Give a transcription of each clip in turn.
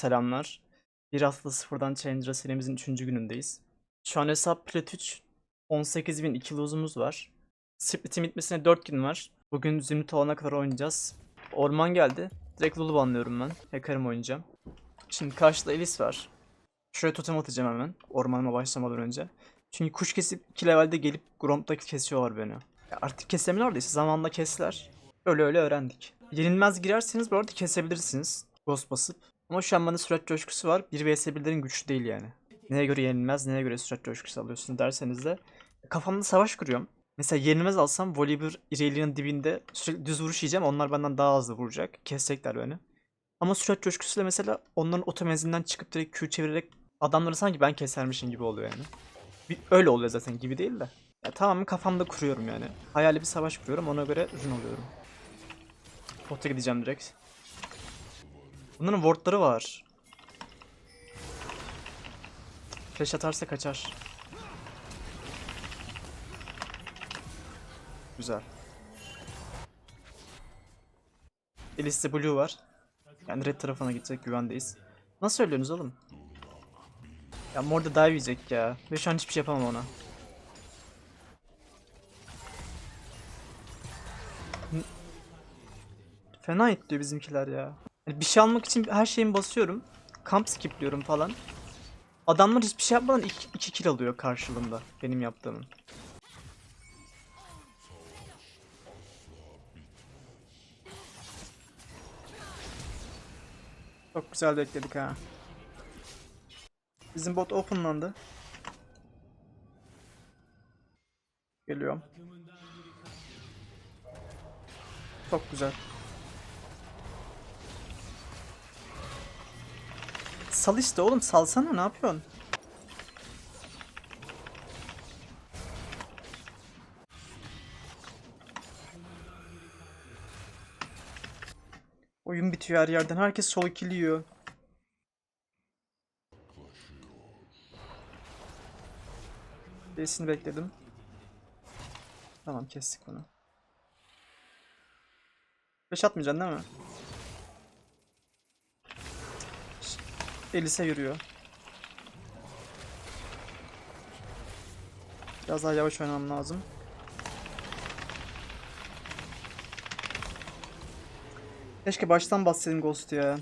selamlar. Bir hafta sıfırdan Challenger serimizin 3. günündeyiz. Şu an hesap plat 3. 18.000 2 lose'umuz var. Split'in bitmesine 4 gün var. Bugün zümrüt olana kadar oynayacağız. Orman geldi. Direkt Lulu banlıyorum ben. Hacker'ım oynayacağım. Şimdi karşıda Elis var. Şuraya totem atacağım hemen. Ormanıma başlamadan önce. Çünkü kuş kesip 2 levelde gelip Gromp'ta kesiyorlar beni. Ya artık kesemiyorlar da işte zamanla kestiler. Öyle öyle öğrendik. Yenilmez girerseniz bu arada kesebilirsiniz. Ghost basıp. Ama şu an bende sürat coşkusu var. 1 vs 1'lerin güçlü değil yani. Neye göre yenilmez, neye göre sürat coşkusu alıyorsunuz derseniz de kafamda savaş kuruyorum. Mesela yenilmez alsam Volibear Irelia'nın dibinde sürekli düz vuruş yiyeceğim. Onlar benden daha hızlı vuracak. Kesecekler beni. Ama sürat coşkusuyla mesela onların otomenzinden çıkıp direkt Q çevirerek adamları sanki ben kesermişim gibi oluyor yani. Bir, öyle oluyor zaten gibi değil de. Ya tamamen kafamda kuruyorum yani. Hayali bir savaş kuruyorum ona göre ürün alıyorum. Bota gideceğim direkt. Bunların wardları var. Flash atarsa kaçar. Güzel. Elis'te blue var. Yani red tarafına gidecek güvendeyiz. Nasıl ölüyorsunuz oğlum? Ya mor da dive yiyecek ya. Ve şu an hiçbir şey yapamam ona. Fena itliyor bizimkiler ya. Yani bir şey almak için her şeyimi basıyorum. Kamp skipliyorum falan. Adamlar hiçbir şey yapmadan 2 kill alıyor karşılığında benim yaptığımın. Çok güzel bekledik ha. Bizim bot openlandı. Geliyorum. Çok güzel. Sal işte oğlum salsana ne yapıyorsun? Oyun bitiyor her yerden. Herkes sol ikiliyor. Birisini bekledim. Tamam kestik bunu. Beş atmayacaksın değil mi? Elise yürüyor. Biraz daha yavaş oynamam lazım. Keşke baştan bassaydım Ghost ya.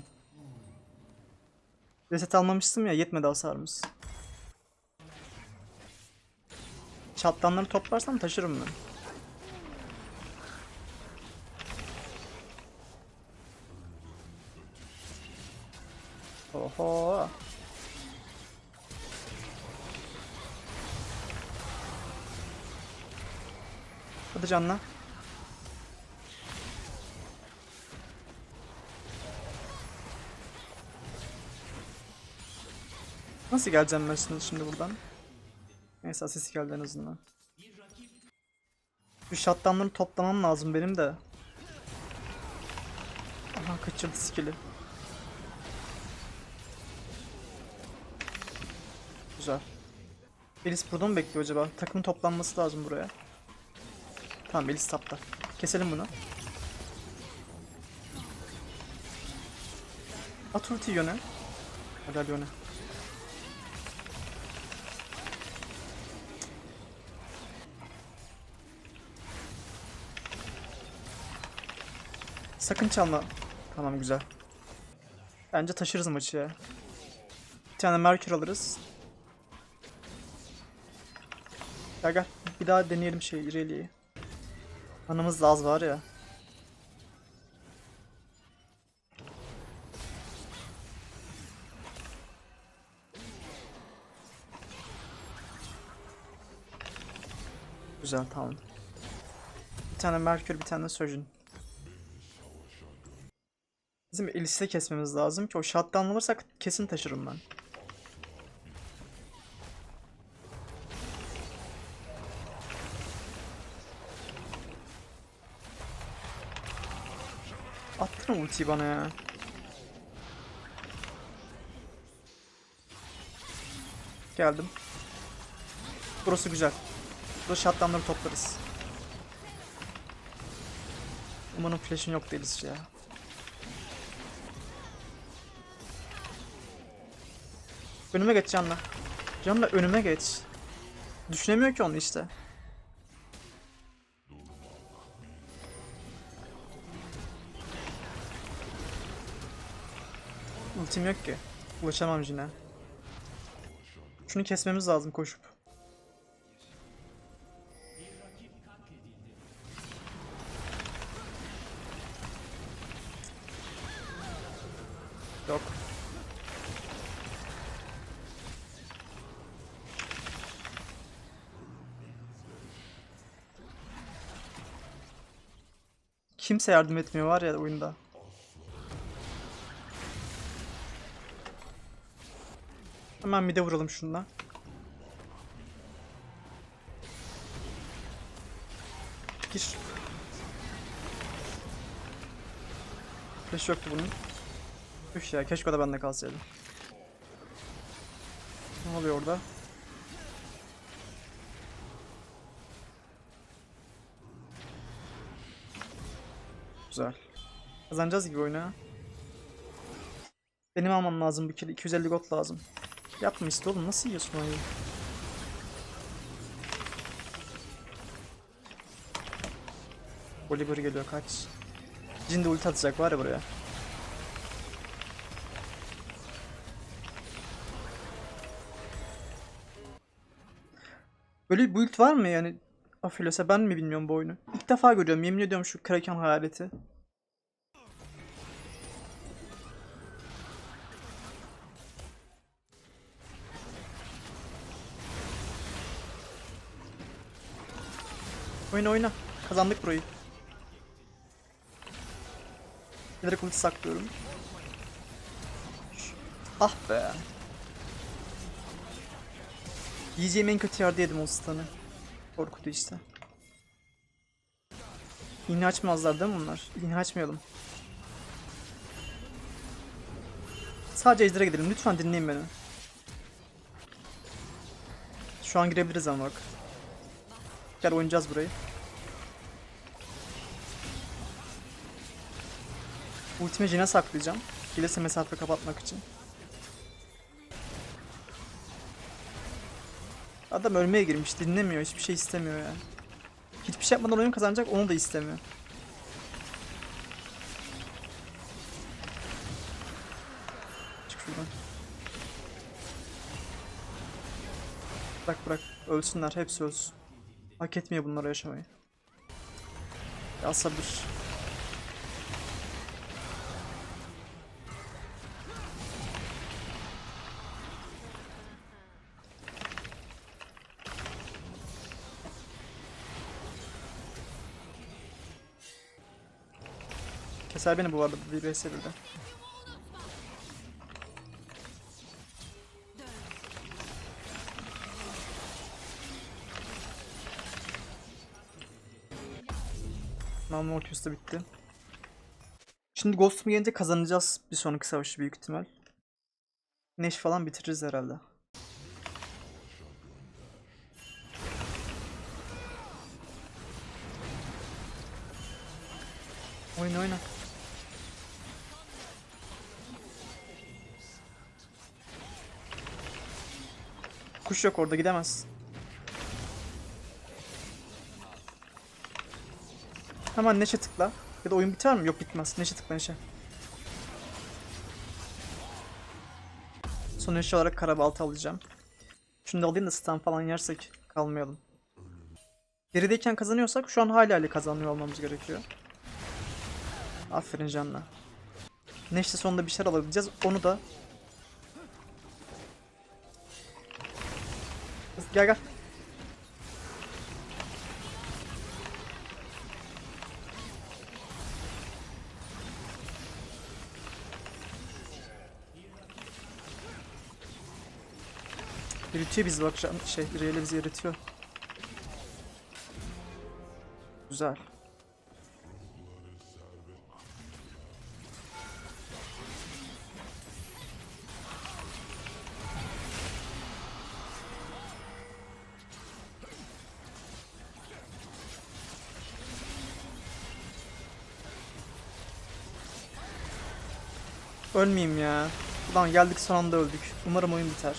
Reset almamıştım ya yetmedi hasarımız. Çatlanları toplarsam taşırım ben. Oho. Hadi canla. Nasıl geleceğim ben şimdi, şimdi buradan? Neyse sesi geldi. Şu shutdownları toplamam lazım benim de. Aha kaçırdı skill'i. Güzel. Elis burada mı bekliyor acaba? Takım toplanması lazım buraya. Tamam Elis tapta. Keselim bunu. At ulti yöne. Hadi yöne. Sakın çalma. Tamam güzel. Bence taşırız maçı ya. Bir tane Merkür alırız. Gel gel. Bir daha deneyelim şey İrelia'yı. Anımız da az var ya. Güzel tamam. Bir tane Merkür bir tane Surgeon. Bizim Elis'i kesmemiz lazım ki o shutdown alırsak kesin taşırım ben. Attın ultiyi bana ya? Geldim. Burası güzel. Burada shutdownları toplarız. Umarım flash'ın yok değiliz ya. Önüme geç Can'la. Can'la önüme geç. Düşünemiyor ki onu işte. Ultim yok ki. Ulaşamam yine. Şunu kesmemiz lazım koşup. Yok. Kimse yardım etmiyor var ya oyunda. Hemen bir de vuralım şundan. Gir. Flash yoktu bunun. Üf ya keşke o da bende kalsaydı. Ne oluyor orada? Güzel. Kazanacağız gibi oyunu. Benim almam lazım bir kill. 250 gold lazım. Yapma işte oğlum. Nasıl yiyorsun oyunu? Oliver geliyor kaç. Jin de ulti atacak var ya buraya. Böyle bir build var mı yani? Aphelios'a ben mi bilmiyorum bu oyunu. İlk defa görüyorum yemin ediyorum şu Kraken hayaleti. Oyna oyna. Kazandık burayı. Bilerek ulti saklıyorum. Ah be. Yiyeceğim en kötü yerde yedim o stun'ı. Korkutu işte. İğne açmazlar değil mi bunlar? İğne açmayalım. Sadece ejderha gidelim. Lütfen dinleyin beni. Şu an girebiliriz ama bak. Gel oynayacağız burayı. Ultimi Jin'e saklayacağım. Gelirse mesafe kapatmak için. Adam ölmeye girmiş. Dinlemiyor. Hiçbir şey istemiyor ya. Hiçbir şey yapmadan oyun kazanacak. Onu da istemiyor. Çık şuradan. Bırak bırak. Ölsünler. Hepsi ölsün. Hak etmiyor bunlara yaşamayı. Ya sabır. Keser beni bu arada bir vs 1'de. Malmortius da bitti. Şimdi Ghost'um gelince kazanacağız bir sonraki savaşı büyük ihtimal. Neş falan bitiririz herhalde. Oyna oyna. Kuş yok orada gidemez. Hemen Neşe tıkla. Ya da oyun biter mi? Yok bitmez. Neşe tıkla Neşe. Son eşya olarak karabaltı alacağım. Şunu da alayım da stun falan yersek kalmayalım. Gerideyken kazanıyorsak şu an hala hala kazanıyor olmamız gerekiyor. Aferin Can'la. Neşte sonunda bir şeyler alabileceğiz. Onu da... Gel gel. Yürütüyor bizi bak şey Reel'e bizi yürütüyor. Güzel. Ölmeyeyim ya. Ulan geldik son anda öldük. Umarım oyun biter.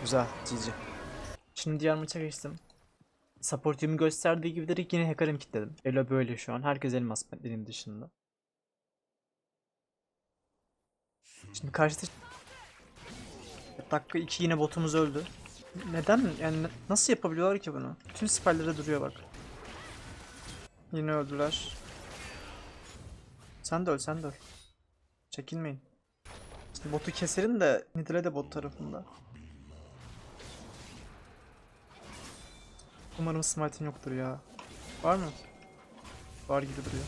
Güzel, GG. Şimdi diğer maça geçtim. Support'umu gösterdiği gibi direkt yine hacker'ım kilitledim. Elo böyle şu an. Herkes elmas benim dışında. Şimdi karşıda dakika 2 yine botumuz öldü. Neden? Yani nasıl yapabiliyorlar ki bunu? Tüm spellere duruyor bak. Yine öldüler. Sen de öl, sen de öl. Çekinmeyin. Botu keserim de Nidale de bot tarafında. Umarım smite'in yoktur ya. Var mı? Var gibi duruyor.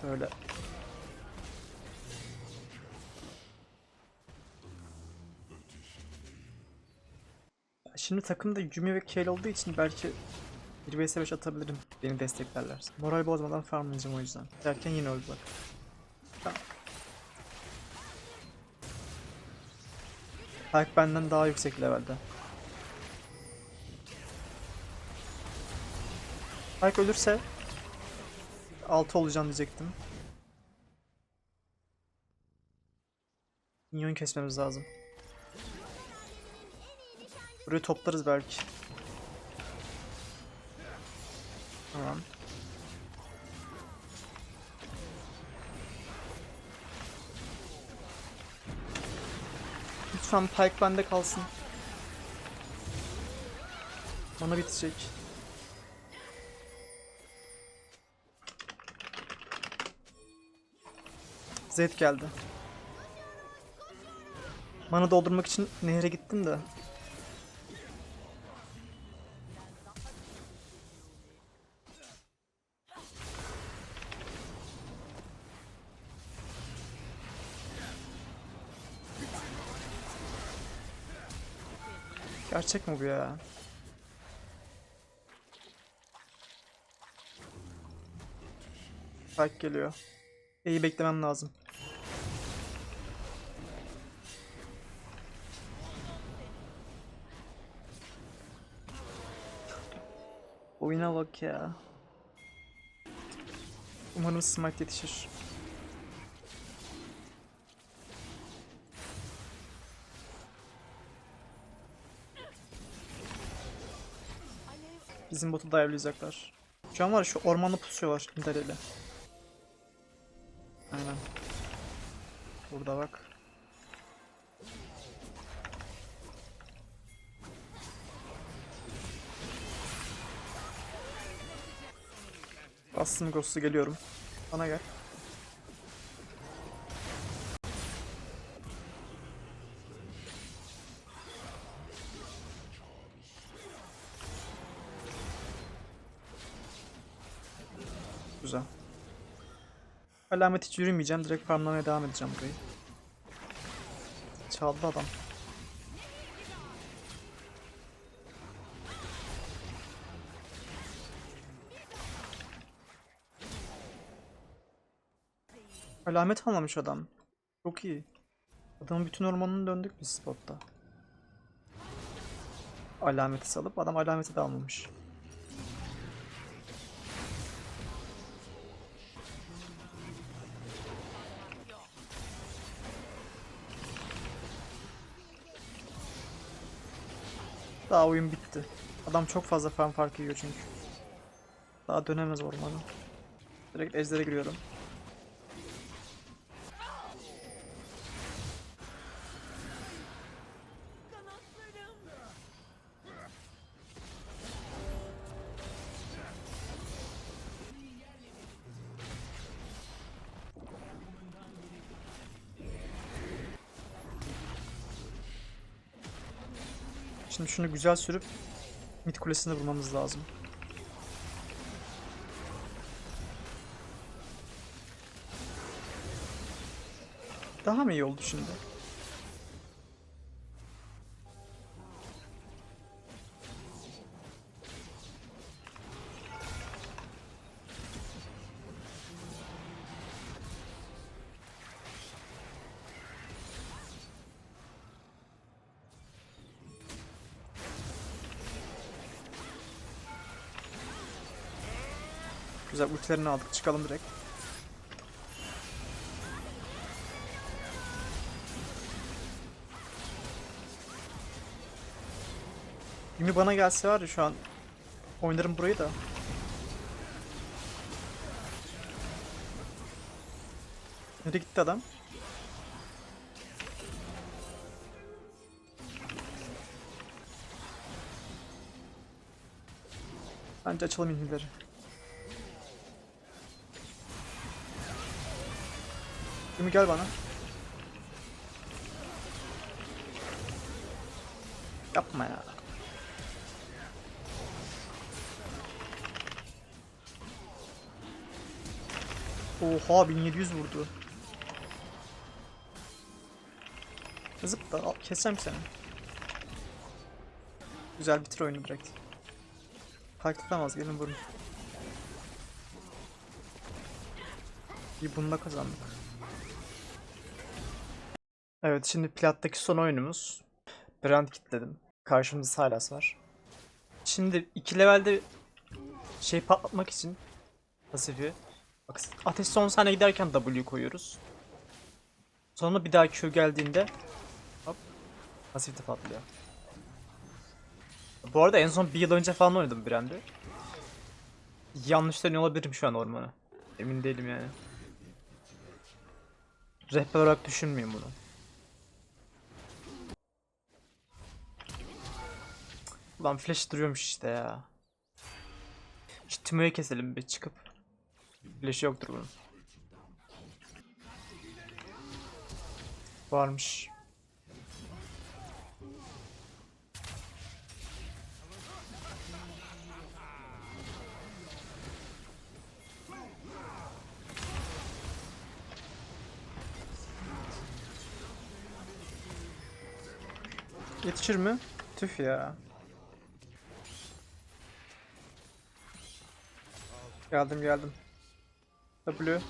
Şöyle. Şimdi takımda Yumi ve Kale olduğu için belki 1 vs 5 atabilirim. Beni desteklerlerse. Moral bozmadan farmlayacağım o yüzden. Derken yine öldü bak. Tamam. Benden daha yüksek levelde. Hulk ölürse 6 olacağım diyecektim. Minyon kesmemiz lazım. Burayı toplarız belki. Tamam. Lütfen Pike bende kalsın. Bana bitecek. Zed geldi. Mana doldurmak için nehre gittim de. Gerçek mi bu ya? Fight geliyor. İyi beklemem lazım. Oyuna bak ya. Umarım smite yetişir. Bizim botu dive'layacaklar. Şu an var şu ormanda pusuyorlar Nidare'yle. Aynen. Burada bak. Bastım Ghost'u geliyorum. Bana gel. Alamet hiç yürümeyeceğim. Direkt farmlamaya devam edeceğim burayı. Çaldı adam. Alamet almamış adam. Çok iyi. Adamın bütün ormanını döndük biz spotta. Alameti salıp adam alameti de almamış. Daha oyun bitti. Adam çok fazla farm farkı yiyor çünkü. Daha dönemez ormana. Direkt ejdere giriyorum. Şimdi şunu güzel sürüp mid kulesine vurmamız lazım. Daha mı iyi oldu şimdi? Güzel ultilerini aldık. Çıkalım direkt. Yumi bana gelse var ya şu an oynarım burayı da. Nereye gitti adam? Bence açalım inhibileri. Yumi gel bana. Yapma ya. Oha 1700 vurdu. Zıp da al, keseceğim seni. Güzel bitir oyunu direkt. Fark tutamaz gelin vurun. İyi bununla kazandık. Evet şimdi plattaki son oyunumuz. Brand kitledim. Karşımda Sylas var. Şimdi iki levelde şey patlatmak için pasifi. Ateş son saniye giderken W koyuyoruz. Sonra bir daha Q geldiğinde hop pasif de patlıyor. Bu arada en son bir yıl önce falan oynadım Brand'i. Yanlış dönüyor olabilirim şu an ormana. Emin değilim yani. Rehber olarak düşünmeyin bunu. Ulan flash duruyormuş işte ya. Şu Timo'yu keselim bir çıkıp. Flash yoktur bunun. Varmış. Yetişir mi? Tüh ya. Geldim geldim. W.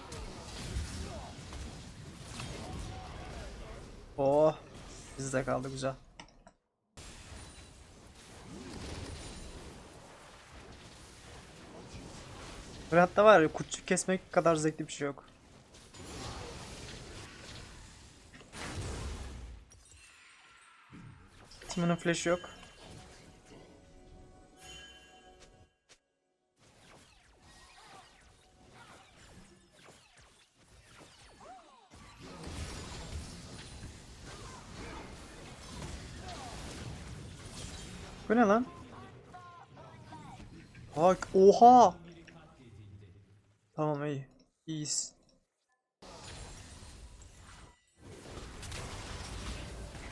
Oh. Bizde kaldı güzel. Böyle hatta var ya kurtçuk kesmek kadar zevkli bir şey yok. Timon'un flash yok. Bu ne lan? Bak oha. Tamam iyi. İyiyiz.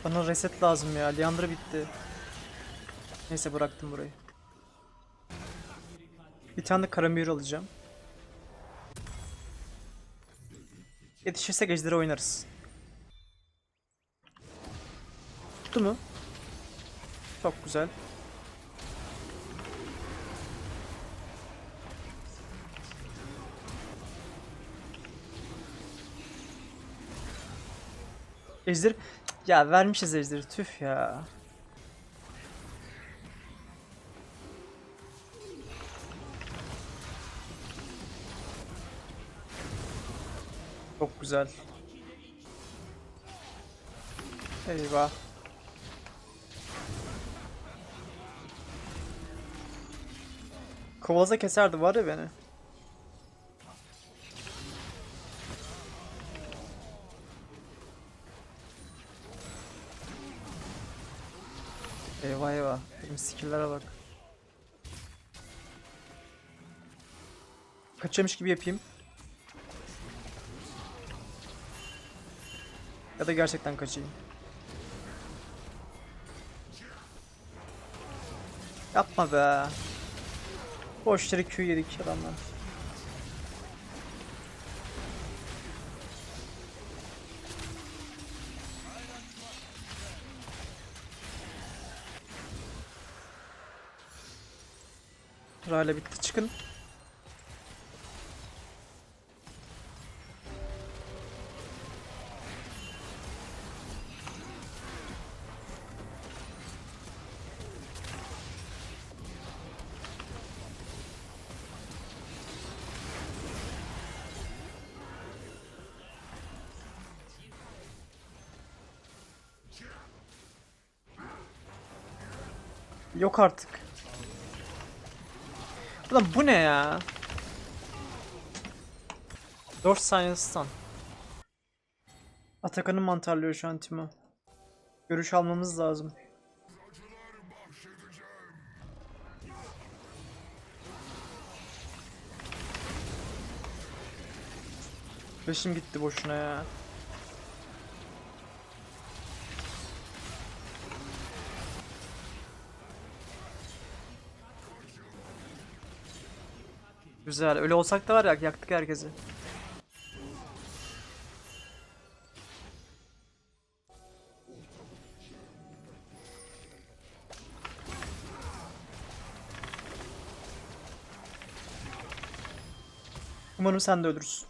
Bana reset lazım ya. Leandra bitti. Neyse bıraktım burayı. Bir tane de karamür alacağım. Yetişirsek ejderi oynarız. Tuttu mu? Çok güzel. Ejder ya vermişiz ejderi tüh ya. Çok güzel. Eyvah. Kovalaza keserdi var ya beni. Benim skill'lere bak. Kaçıyormuş gibi yapayım. Ya da gerçekten kaçayım. Yapma be. Boş yere Q yedik adamlar. Rale bitti çıkın. Yok artık. Ulan bu ne ya? 4 saniye stun. Atakan'ı mantarlıyor şu an Timo. Görüş almamız lazım. Flash'im gitti boşuna ya. Güzel. Öyle olsak da var ya yaktık herkesi. Umarım sen de ölürsün.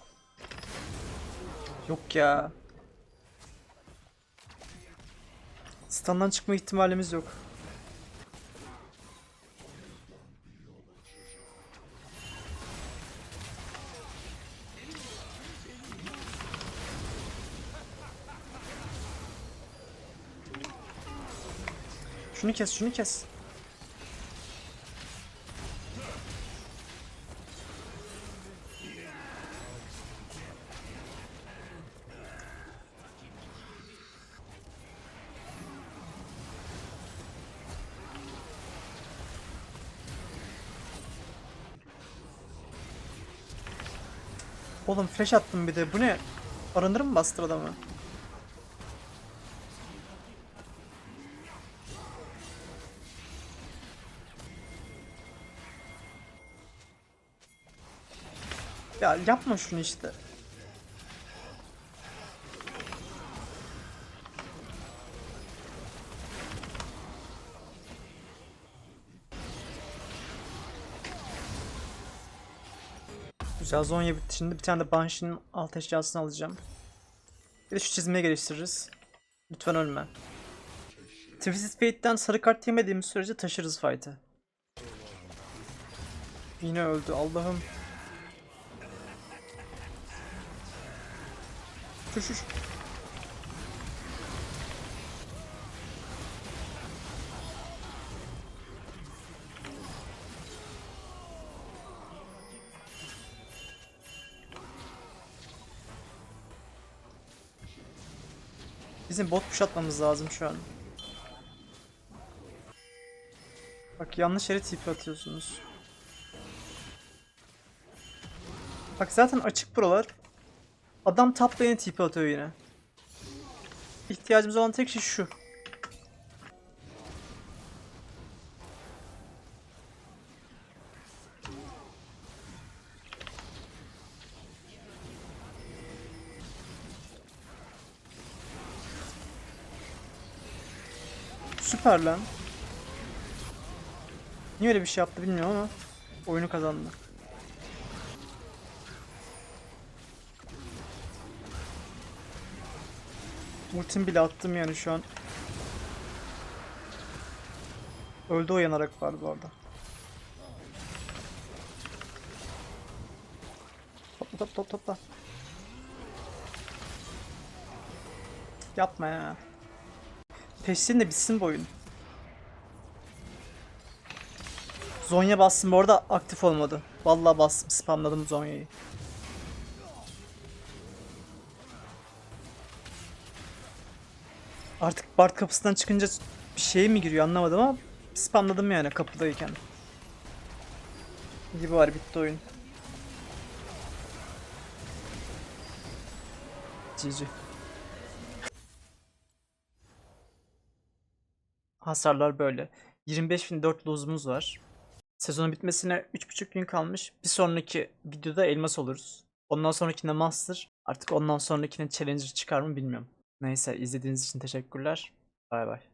Yok ya. Standdan çıkma ihtimalimiz yok. Şunu kes, şunu kes. Oğlum flash attım bir de. Bu ne? Arındır mı bastır adamı? Ya yapma şunu işte. Güzel Zonya bitti. Şimdi bir tane de Banshee'nin alt eşyasını alacağım. Bir de şu çizmeyi geliştiririz. Lütfen ölme. Twisted Fate'den sarı kart yemediğimiz sürece taşırız fight'ı. Yine öldü Allah'ım. Şu şu şu. Bizim bot push atmamız lazım şu an. Bak yanlış yere TP atıyorsunuz. Bak zaten açık buralar. Adam top lane'e TP atıyor yine. İhtiyacımız olan tek şey şu. Süper lan. Niye öyle bir şey yaptı bilmiyorum ama oyunu kazandı. Ultim bile attım yani şu an. Öldü o yanarak var bu arada. Topla topla topla topla. Yapma ya. Peşsin de bitsin bu oyun. Zonya bastım bu arada aktif olmadı. Vallahi bastım spamladım Zonya'yı. Artık Bart kapısından çıkınca bir şey mi giriyor anlamadım ama spamladım yani kapıdayken. İyi bari bitti oyun. GG. Hasarlar böyle. 25.004 lose'umuz var. Sezonun bitmesine 3.5 gün kalmış. Bir sonraki videoda elmas oluruz. Ondan sonrakinde master. Artık ondan sonrakine challenger çıkar mı bilmiyorum. Neyse izlediğiniz için teşekkürler. Bay bay.